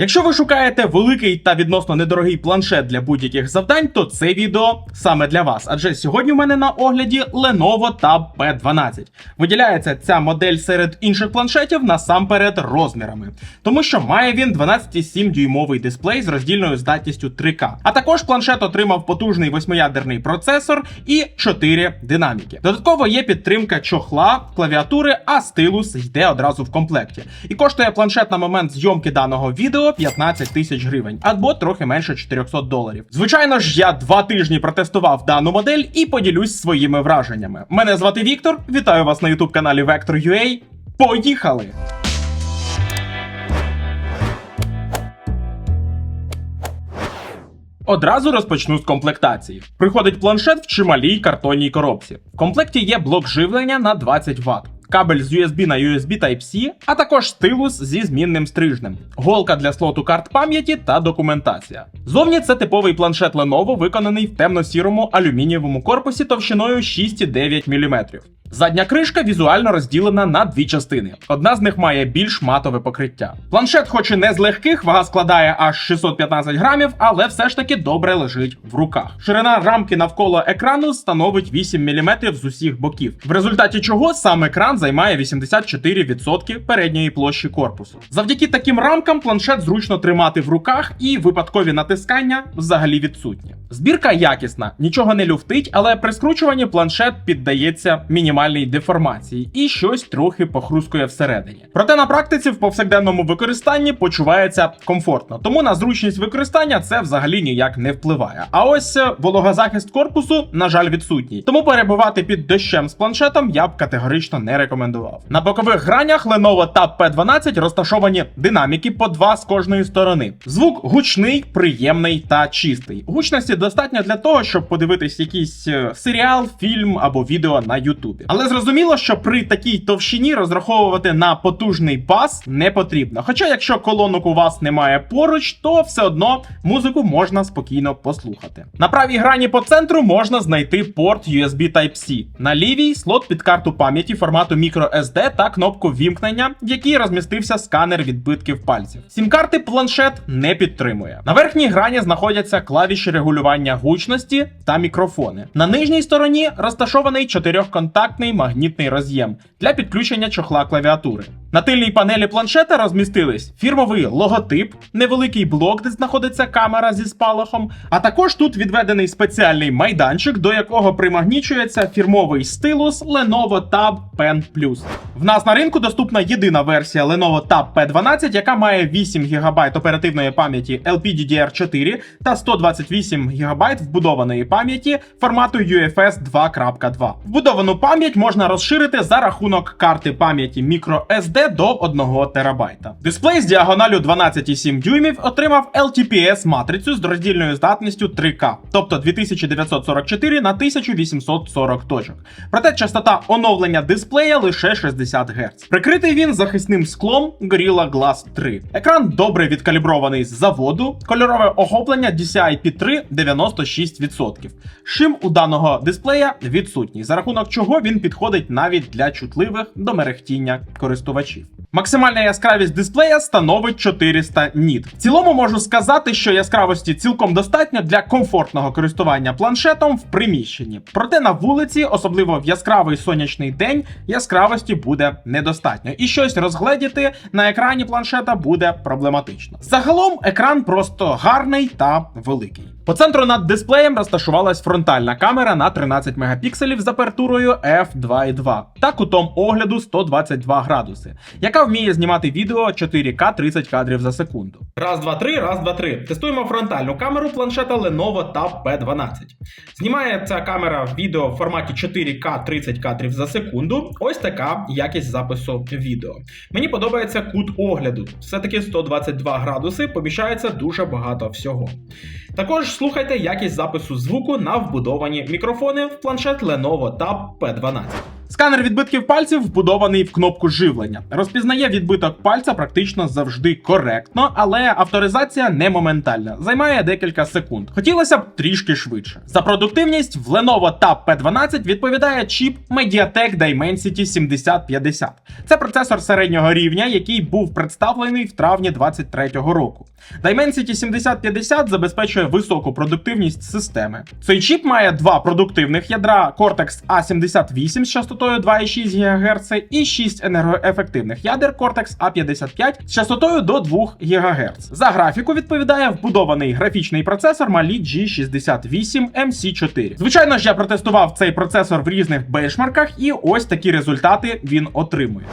Якщо ви шукаєте великий та відносно недорогий планшет для будь-яких завдань, то це відео саме для вас. Адже сьогодні у мене на огляді Lenovo Tab P12. Виділяється ця модель серед інших планшетів насамперед розмірами, тому що має він 12,7 дюймовий дисплей з роздільною здатністю 3К. А також планшет отримав потужний восьмиядерний процесор і 4 динаміки. Додатково є підтримка чохла, клавіатури, а стилус йде одразу в комплекті. І коштує планшет на момент зйомки даного відео 15 тисяч гривень, або трохи менше 400 доларів. Звичайно ж, я два тижні протестував дану модель і поділюсь своїми враженнями. Мене звати Віктор. Вітаю вас на ютуб каналі Vector.ua. Поїхали! Одразу розпочну з комплектації. Приходить планшет в чималій картонній коробці. В комплекті є блок живлення на 20 Вт. Кабель з USB на USB Type-C, а також стилус зі змінним стрижнем, голка для слоту карт пам'яті та документація. Зовні це типовий планшет Lenovo, виконаний в темно-сірому алюмінієвому корпусі товщиною 6,9 мм. Задня кришка візуально розділена на дві частини. Одна з них має більш матове покриття. Планшет, хоч і не з легких, вага складає аж 615 грамів, але все ж таки добре лежить в руках. Ширина рамки навколо екрану становить 8 мм з усіх боків, в результаті чого сам екран займає 84% передньої площі корпусу. Завдяки таким рамкам планшет зручно тримати в руках і випадкові натискання взагалі відсутні. Збірка якісна, нічого не люфтить, але при скручуванні планшет піддається мінімальній деформації і щось трохи похрускує всередині. Проте на практиці в повсякденному використанні почувається комфортно, тому на зручність використання це взагалі ніяк не впливає. А ось е, вологозахист корпусу, на жаль, відсутній. Тому перебувати під дощем з планшетом я б категорично не рекомендував. На бокових гранях Lenovo Tab P12 розташовані динаміки по два з кожної сторони. Звук гучний, приємний та чистий. Гучності достатньо для того, щоб подивитись якийсь е, серіал, фільм або відео на Ютубі. Але зрозуміло, що при такій товщині розраховувати на потужний бас не потрібно. Хоча, якщо колонок у вас немає поруч, то все одно музику можна спокійно послухати. На правій грані по центру можна знайти порт USB Type-C. На лівій слот під карту пам'яті формату microSD та кнопку вімкнення, в якій розмістився сканер відбитків пальців. Сім-карти планшет не підтримує. На верхній грані знаходяться клавіші регулювання гучності та мікрофони. На нижній стороні розташований чотирьохконтактний магнітний роз'єм для підключення чохла клавіатури. На тильній панелі планшета розмістились фірмовий логотип, невеликий блок, де знаходиться камера зі спалахом, а також тут відведений спеціальний майданчик, до якого примагнічується фірмовий стилус Lenovo Tab Pen Plus. В нас на ринку доступна єдина версія Lenovo Tab P12, яка має 8 ГБ оперативної пам'яті LPDDR4 та 128 ГБ вбудованої пам'яті формату UFS 2.2. Вбудовану пам'ять можна розширити за рахунок карти пам'яті microSD до 1 ТБ. Дисплей з діагоналю 12,7 дюймів отримав LTPS матрицю з роздільною здатністю 3К, тобто 2944 на 1840 точок. Проте частота оновлення дисплея лише 60 Гц. Прикритий він захисним склом Gorilla Glass 3. Екран добре відкалібрований з заводу, кольорове охоплення DCI-P3 96%. Шим у даного дисплея відсутній, за рахунок чого він підходить навіть для чутливих до мерехтіння користувачів. Максимальна яскравість дисплея становить 400 ніт. В цілому можу сказати, що яскравості цілком достатньо для комфортного користування планшетом в приміщенні. Проте на вулиці, особливо в яскравий сонячний день, яскравості буде недостатньо, і щось розгледіти на екрані планшета буде проблематично. Загалом екран просто гарний та великий. По центру над дисплеєм розташувалась фронтальна камера на 13 мегапікселів з апертурою f2.2 та кутом огляду 122 градуси, яка вміє знімати відео 4К 30 кадрів за секунду. Раз, два, три, раз, два, три. Тестуємо фронтальну камеру планшета Lenovo Tab P12. Знімає ця камера відео в форматі 4К 30 кадрів за секунду. Ось така якість запису відео. Мені подобається кут огляду. Все-таки 122 градуси, поміщається дуже багато всього. Також слухайте якість запису звуку на вбудовані мікрофони в планшет Lenovo Tab P12. Сканер відбитків пальців вбудований в кнопку живлення. Розпізнає відбиток пальця практично завжди коректно, але авторизація не моментальна, займає декілька секунд. Хотілося б трішки швидше. За продуктивність в Lenovo Tab P12 відповідає чіп Mediatek Dimensity 7050. Це процесор середнього рівня, який був представлений в травні 2023 року. Dimensity 7050 забезпечує високу продуктивність системи. Цей чіп має два продуктивних ядра Cortex A78 з частотою 2,6 ГГц і 6 енергоефективних ядер Cortex A55 з частотою до 2 ГГц. За графіку відповідає вбудований графічний процесор Mali G68 MC4. Звичайно ж, я протестував цей процесор в різних бенчмарках, і ось такі результати він отримує.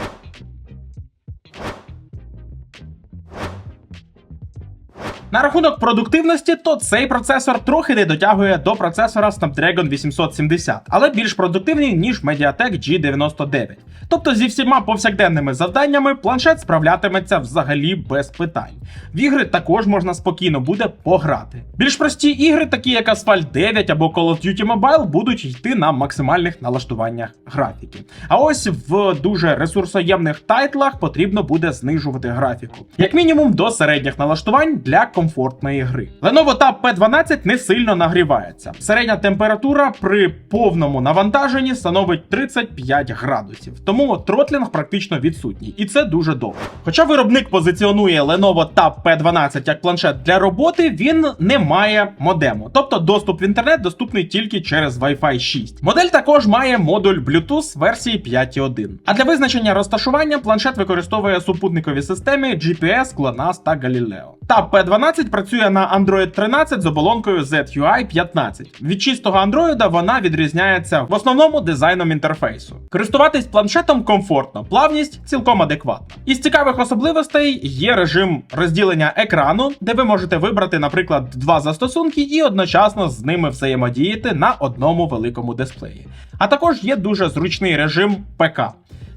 На рахунок продуктивності, то цей процесор трохи не дотягує до процесора Snapdragon 870, але більш продуктивний, ніж Mediatek G99. Тобто зі всіма повсякденними завданнями планшет справлятиметься взагалі без питань. В ігри також можна спокійно буде пограти. Більш прості ігри, такі як Asphalt 9 або Call of Duty Mobile, будуть йти на максимальних налаштуваннях графіки. А ось в дуже ресурсоємних тайтлах потрібно буде знижувати графіку, як мінімум до середніх налаштувань для комфортної гри. Lenovo Tab P12 не сильно нагрівається. Середня температура при повному навантаженні становить 35 градусів, тому тротлінг практично відсутній, і це дуже добре. Хоча виробник позиціонує Lenovo Tab P12 як планшет для роботи, він не має модему, тобто доступ в інтернет доступний тільки через Wi-Fi 6. Модель також має модуль Bluetooth версії 5.1. А для визначення розташування планшет використовує супутникові системи GPS, GLONASS та Galileo. Tab P12 працює на Android 13 з оболонкою ZUI 15. Від чистого Android вона відрізняється в основному дизайном інтерфейсу. Користуватись планшетом комфортно, плавність цілком адекватна. Із цікавих особливостей є режим розділення екрану, де ви можете вибрати, наприклад, два застосунки і одночасно з ними взаємодіяти на одному великому дисплеї. А також є дуже зручний режим ПК.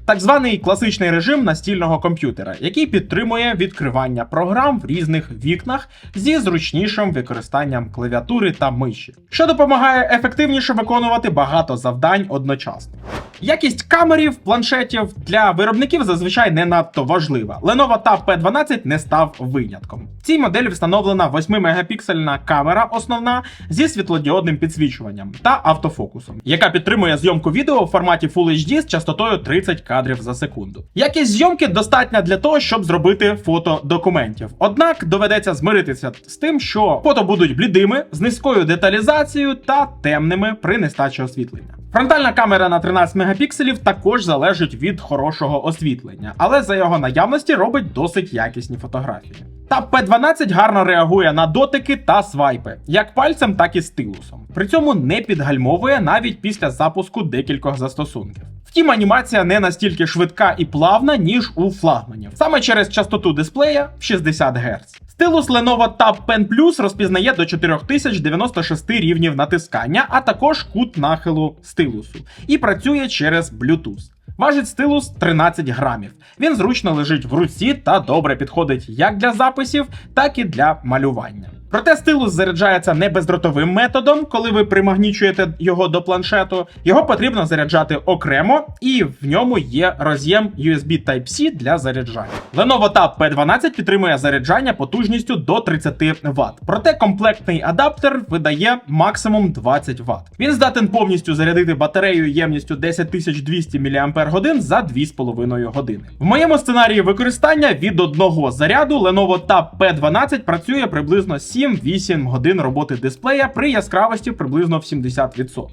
Так званий класичний режим настільного комп'ютера, який підтримує відкривання програм в різних вікнах зі зручнішим використанням клавіатури та миші, що допомагає ефективніше виконувати багато завдань одночасно. Якість камерів планшетів для виробників зазвичай не надто важлива. Lenovo Tab P12 не став винятком. В цій моделі встановлена 8-мегапіксельна камера основна зі світлодіодним підсвічуванням та автофокусом, яка підтримує зйомку відео в форматі Full HD з частотою 30 кадрів за секунду. Якість зйомки достатня для того, щоб зробити фото документів. Однак доведеться змиритися з тим, що фото будуть блідими, з низькою деталізацією та темними при нестачі освітлення. Фронтальна камера на 13 мегапікселів також залежить від хорошого освітлення, але за його наявності робить досить якісні фотографії. Tab P12 гарно реагує на дотики та свайпи, як пальцем, так і стилусом. При цьому не підгальмовує навіть після запуску декількох застосунків. Втім, анімація не настільки швидка і плавна, ніж у флагманів, саме через частоту дисплея в 60 Гц. Стилус Lenovo Tab Pen Plus розпізнає до 4096 рівнів натискання, а також кут нахилу стилусу, і працює через Bluetooth. Важить стилус 13 грамів. Він зручно лежить в руці та добре підходить як для записів, так і для малювання. Проте стилус заряджається не бездротовим методом, коли ви примагнічуєте його до планшету. Його потрібно заряджати окремо, і в ньому є роз'єм USB Type-C для заряджання. Lenovo Tab P12 підтримує заряджання потужністю до 30 Вт. Проте комплектний адаптер видає максимум 20 Вт. Він здатен повністю зарядити батарею ємністю 10200 мАч за 2,5 години. В моєму сценарії використання від одного заряду Lenovo Tab P12 працює приблизно 7-8 годин роботи дисплея при яскравості приблизно в 70%.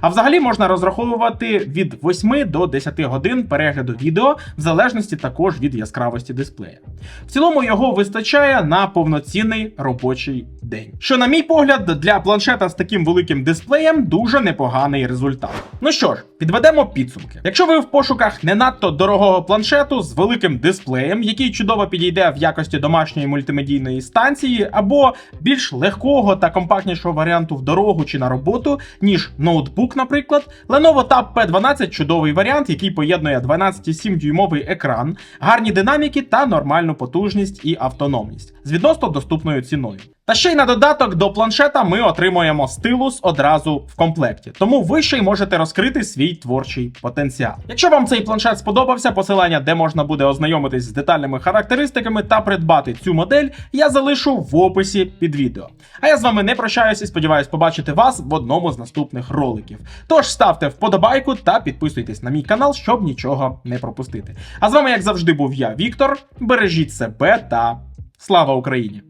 А взагалі можна розраховувати від 8 до 10 годин перегляду відео, в залежності також від яскравості дисплея. В цілому його вистачає на повноцінний робочий день. Що, на мій погляд, для планшета з таким великим дисплеєм дуже непоганий результат. Ну що ж, підведемо підсумки. Якщо ви в пошуках не надто дорогого планшету з великим дисплеєм, який чудово підійде в якості домашньої мультимедійної станції, або більш легкого та компактнішого варіанту в дорогу чи на роботу, ніж ноутбук, наприклад, Lenovo Tab P12 чудовий варіант, який поєднує 12,7 дюймовий екран, гарні динаміки та нормальну потужність і автономність з відносно доступною ціною. Та ще й на додаток до планшета ми отримуємо стилус одразу в комплекті, тому ви ще й можете розкрити свій творчий потенціал. Якщо вам цей планшет сподобався, посилання, де можна буде ознайомитись з детальними характеристиками та придбати цю модель, я залишу в описі під відео. А я з вами не прощаюся і сподіваюсь побачити вас в одному з наступних роликів. Тож ставте вподобайку та підписуйтесь на мій канал, щоб нічого не пропустити. А з вами, як завжди, був я, Віктор. Бережіть себе та слава Україні!